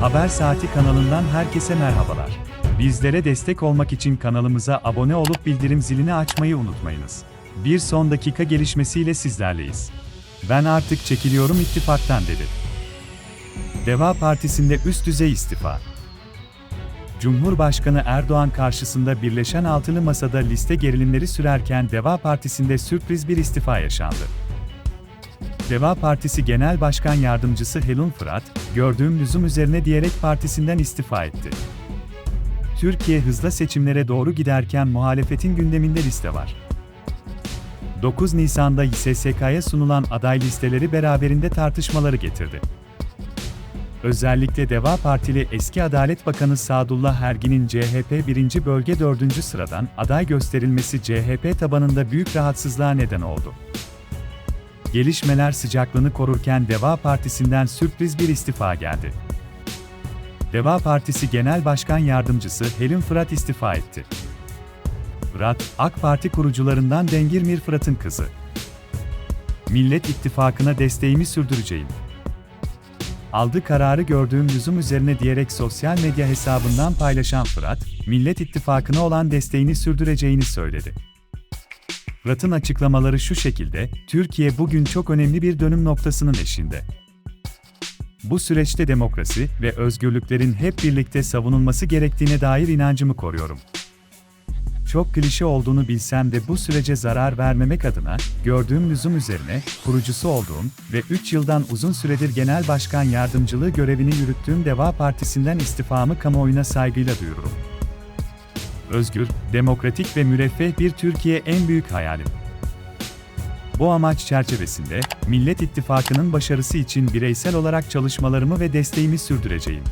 Haber Saati kanalından herkese merhabalar. Bizlere destek olmak için kanalımıza abone olup bildirim zilini açmayı unutmayınız. Bir son dakika gelişmesiyle sizlerleyiz. Ben artık çekiliyorum ittifaktan dedi. Deva Partisi'nde üst düzey istifa. Cumhurbaşkanı Erdoğan karşısında Birleşen Altılı Masa'da liste gerilimleri sürerken Deva Partisi'nde sürpriz bir istifa yaşandı. Deva Partisi Genel Başkan Yardımcısı Helun Fırat, gördüğüm lüzum üzerine diyerek partisinden istifa etti. Türkiye hızla seçimlere doğru giderken muhalefetin gündeminde liste var. 9 Nisan'da SSK'ya sunulan aday listeleri beraberinde tartışmaları getirdi. Özellikle Deva Partili eski Adalet Bakanı Sadullah Ergin'in CHP 1. Bölge 4. sıradan aday gösterilmesi CHP tabanında büyük rahatsızlığa neden oldu. Gelişmeler sıcaklığını korurken Deva Partisi'nden sürpriz bir istifa geldi. Deva Partisi Genel Başkan Yardımcısı Helin Fırat istifa etti. Fırat, AK Parti kurucularından Dengirmir Fırat'ın kızı. Millet İttifakı'na desteğimi sürdüreceğim. Aldı kararı gördüğüm lüzum üzerine diyerek sosyal medya hesabından paylaşan Fırat, Millet İttifakı'na olan desteğini sürdüreceğini söyledi. Fırat'ın açıklamaları şu şekilde, Türkiye bugün çok önemli bir dönüm noktasının eşinde. Bu süreçte demokrasi ve özgürlüklerin hep birlikte savunulması gerektiğine dair inancımı koruyorum. Çok klişe olduğunu bilsem de bu sürece zarar vermemek adına, gördüğüm lüzum üzerine, kurucusu olduğum ve 3 yıldan uzun süredir genel başkan yardımcılığı görevini yürüttüğüm Deva Partisi'nden istifamı kamuoyuna saygıyla duyururum. Özgür, demokratik ve müreffeh bir Türkiye en büyük hayalim. Bu amaç çerçevesinde, Millet İttifakı'nın başarısı için bireysel olarak çalışmalarımı ve desteğimi sürdüreceğim.